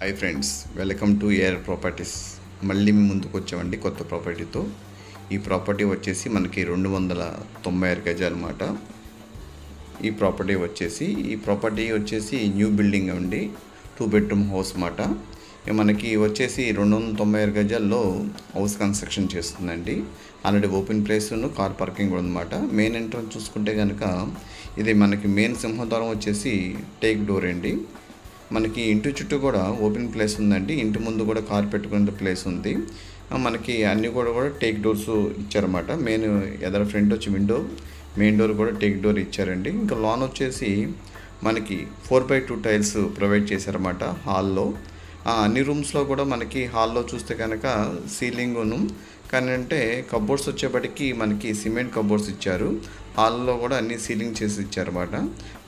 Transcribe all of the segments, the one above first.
Hi friends welcome to air properties మళ్ళీ మేము ముందుకు వచ్చామండి కొత్త ప్రాపర్టీతో ఈ ప్రాపర్టీ వచ్చేసి మనకి రెండు వందల తొంభై ఆరు గజాలు అనమాట ఈ ప్రాపర్టీ వచ్చేసి ఈ ప్రాపర్టీ వచ్చేసి న్యూ బిల్డింగ్ అండి. టూ బెడ్రూమ్ హౌస్ మాట మనకి వచ్చేసి రెండు వందల తొంభై ఆరు గజాల్లో హౌస్ కన్స్ట్రక్షన్ చేస్తుందండి. Already open place car parking కూడా ఉందన్నమాట మెయిన్ ఎంట్రన్స్ చూసుకుంటే కనుక ఇది మనకి మెయిన్ సింహద్వారం వచ్చేసి టేక్ డోర్ అండి. మనకి ఇంటి చుట్టూ కూడా ఓపెన్ ప్లేస్ ఉందండి. ఇంటి ముందు కూడా కార్ పెట్టుకునే ప్లేస్ ఉంది. మనకి అన్నీ కూడా కూడా టేక్ డోర్స్ ఇచ్చారన్నమాట. మెయిన్ ఎదర ఫ్రంట్ వచ్చి విండో మెయిన్ డోర్ కూడా టేక్ డోర్ ఇచ్చారండి. ఇంకా లోన్ వచ్చేసి మనకి four by two tiles provide చేశారన్నమాట హాల్లో. ఆ, అన్ని రూమ్స్లో కూడా మనకి హాల్లో చూస్తే కనుక సీలింగును కానీ అంటే కబోర్డ్స్ వచ్చేప్పటికి మనకి సిమెంట్ కబోర్డ్స్ ఇచ్చారు. హాల్లో కూడా అన్ని సీలింగ్ చేసి ఇచ్చారన్నమాట.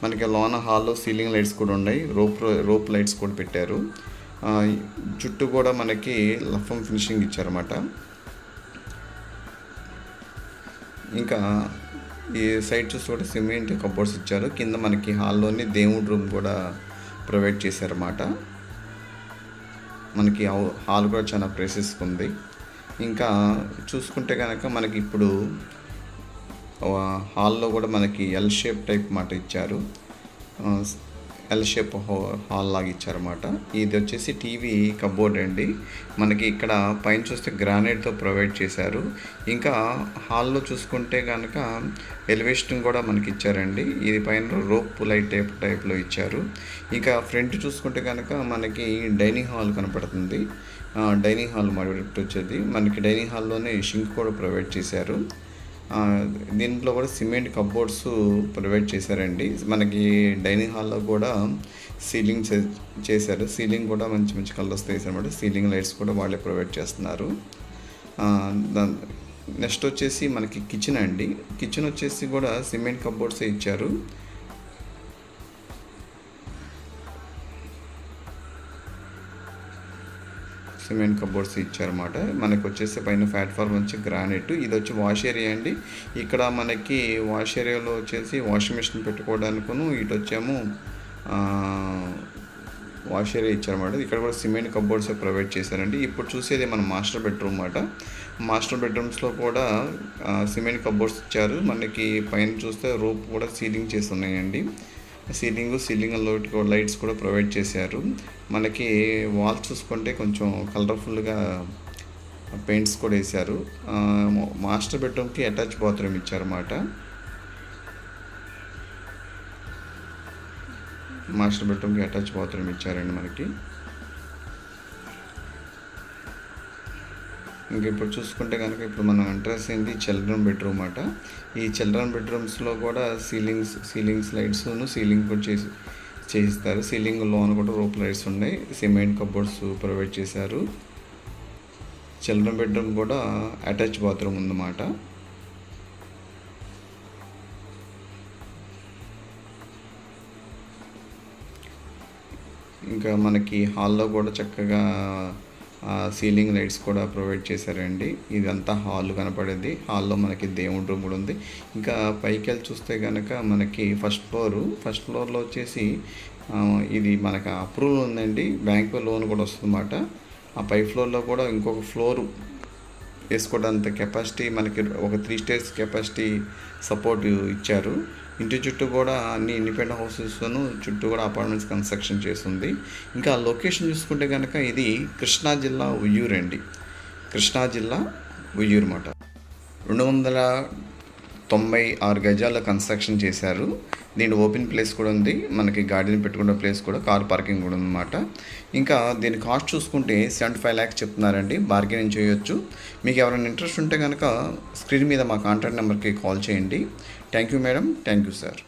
మనకి లోన హాల్లో సీలింగ్ లైట్స్ కూడా ఉన్నాయి. రోప్ రోప్ లైట్స్ కూడా పెట్టారు. చుట్టూ కూడా మనకి లఫం ఫినిషింగ్ ఇచ్చారన్నమాట. ఇంకా ఈ సైడ్ చూసి కూడా సిమెంట్ కబోర్డ్స్ ఇచ్చారు. కింద మనకి హాల్లోని దేవుడి రూమ్ కూడా ప్రొవైడ్ చేశారన్నమాట. మనకి హాల్ కూడా చాలా ప్రేసెస్ ఉంది. ఇంకా చూసుకుంటే కనుక మనకి ఇప్పుడు హాల్లో కూడా మనకి ఎల్ షేప్ టైప్ మాట ఇచ్చారు. ఎల్ షేప్ హా- హాల్ లాగా ఇచ్చారన్నమాట. ఇది వచ్చేసి టీవీ కబోర్డ్ అండి. మనకి ఇక్కడ పైన చూస్తే గ్రానైట్తో ప్రొవైడ్ చేశారు. ఇంకా హాల్లో చూసుకుంటే కనుక ఎలివేషన్ కూడా మనకి ఇచ్చారండి. ఇది పైన రోప్ లైట్ టైప్ టైప్లో ఇచ్చారు. ఇంకా ఫ్రంట్ చూసుకుంటే కనుక మనకి డైనింగ్ హాల్ కనపడుతుంది. డైనింగ్ హాల్ మాట వచ్చేది. మనకి డైనింగ్ హాల్లోనే షింక్ కూడా ప్రొవైడ్ చేశారు. దీంట్లో కూడా సిమెంట్ కబోర్డ్స్ ప్రొవైడ్ చేశారండి. మనకి డైనింగ్ హాల్లో కూడా సీలింగ్ చేశారు. సీలింగ్ కూడా మంచి మంచి కలర్స్ వేసారన్నమాట సీలింగ్ లైట్స్ కూడా వాళ్ళే ప్రొవైడ్ చేస్తున్నారు. దాన్ నెక్స్ట్ వచ్చేసి మనకి కిచెన్ అండి. కిచెన్ వచ్చేసి కూడా సిమెంట్ కబోర్డ్స్ ఇచ్చారు. సిమెంట్ కబోర్డ్స్ ఇచ్చారన్నమాట. మనకు వచ్చేసి పైన ప్లాట్ఫామ్ వచ్చి గ్రానైట్. ఇది వచ్చి వాష్ ఏరియా అండి. ఇక్కడ మనకి వాష్ ఏరియాలో వచ్చేసి వాషింగ్ మిషన్ పెట్టుకోవడానికి ఇటు వచ్చేమో వాష్ ఏరియా ఇచ్చారన్నమాట. ఇక్కడ కూడా సిమెంట్ కబోర్డ్స్ ప్రొవైడ్ చేశారండి. ఇప్పుడు చూసేది మన మాస్టర్ బెడ్రూమ్ అన్నమాట. మాస్టర్ బెడ్రూమ్స్లో కూడా సిమెంట్ కబోర్డ్స్ ఇచ్చారు. మనకి పైన చూస్తే రూప్ కూడా సీలింగ్ చేసి ఉన్నాయండి. సీలింగ్ సీలింగ్ లైట్స్ కూడా ప్రొవైడ్ చేశారు. మనకి వాల్ చూసుకుంటే కొంచెం కలర్ఫుల్గా పెయింట్స్ కూడా వేశారు. మాస్టర్ బెడ్రూమ్కి అటాచ్ బాత్రూమ్ ఇచ్చారన్నమాట. మాస్టర్ బెడ్రూమ్కి అటాచ్ బాత్రూమ్ ఇచ్చారండి మనకి. ఇంక ఇప్పుడు చూసుకుంటే కనుక ఇప్పుడు మనం అంట్రెస్ అయింది చిల్డ్రన్ బెడ్రూమ్ అట. ఈ చిల్డ్రన్ బెడ్రూమ్స్లో కూడా సీలింగ్స్ సీలింగ్స్ లైట్స్ను సీలింగ్ కూడా చేసి చేయిస్తారు. సీలింగ్ లోన కూడా రోప్ లైట్స్ ఉన్నాయి. సిమెంట్ కబోర్డ్స్ ప్రొవైడ్ చేశారు. చిల్డ్రన్ బెడ్రూమ్ కూడా అటాచ్ బాత్రూమ్ ఉందన్నమాట. ఇంకా మనకి హాల్లో కూడా చక్కగా సీలింగ్ లైట్స్ కూడా ప్రొవైడ్ చేశారండి. ఇదంతా హాల్ కనపడేది. హాల్లో మనకి దేవుడి రూమ్ కూడా ఉంది. ఇంకా పైకి వెళ్ళి చూస్తే కనుక మనకి ఫస్ట్ ఫ్లోర్. ఫస్ట్ ఫ్లోర్లో వచ్చేసి ఇది మనకు అప్రూవల్ ఉందండి. బ్యాంక్ లోన్ కూడా వస్తుందన్నమాట. ఆ పై ఫ్లోర్లో కూడా ఇంకొక ఫ్లోర్ వేసుకోవడానికి కెపాసిటీ మనకి ఒక త్రీ స్టేర్స్ కెపాసిటీ సపోర్ట్ ఇచ్చారు. ఇంటి చుట్టూ కూడా అన్ని ఇండిపెండెంట్ హౌసెస్ను చుట్టూ కూడా అపార్ట్మెంట్స్ కన్స్ట్రక్షన్ చేస్తుంది. ఇంకా లొకేషన్ చూసుకుంటే కనుక ఇది కృష్ణా జిల్లా ఉయ్యూరు అండి కృష్ణా జిల్లా ఉయ్యూరు అన్నమాట రెండు వందల తొంభై ఆరు గజాల కన్స్ట్రక్షన్ చేశారు. దీని ఓపెన్ ప్లేస్ కూడా ఉంది. మనకి గార్డెన్ పెట్టుకునే ప్లేస్ కూడా కార్ పార్కింగ్ కూడా ఉందన్నమాట. ఇంకా దీని కాస్ట్ చూసుకుంటే సెవెంటీ ఫైవ్ ల్యాక్స్ చెప్తున్నారండి. బార్గెనింగ్ చేయొచ్చు. మీకు ఎవరైనా ఇంట్రెస్ట్ ఉంటే కనుక స్క్రీన్ మీద మా కాంటాక్ట్ నెంబర్కి కాల్ చేయండి. Thank you madam thank you sir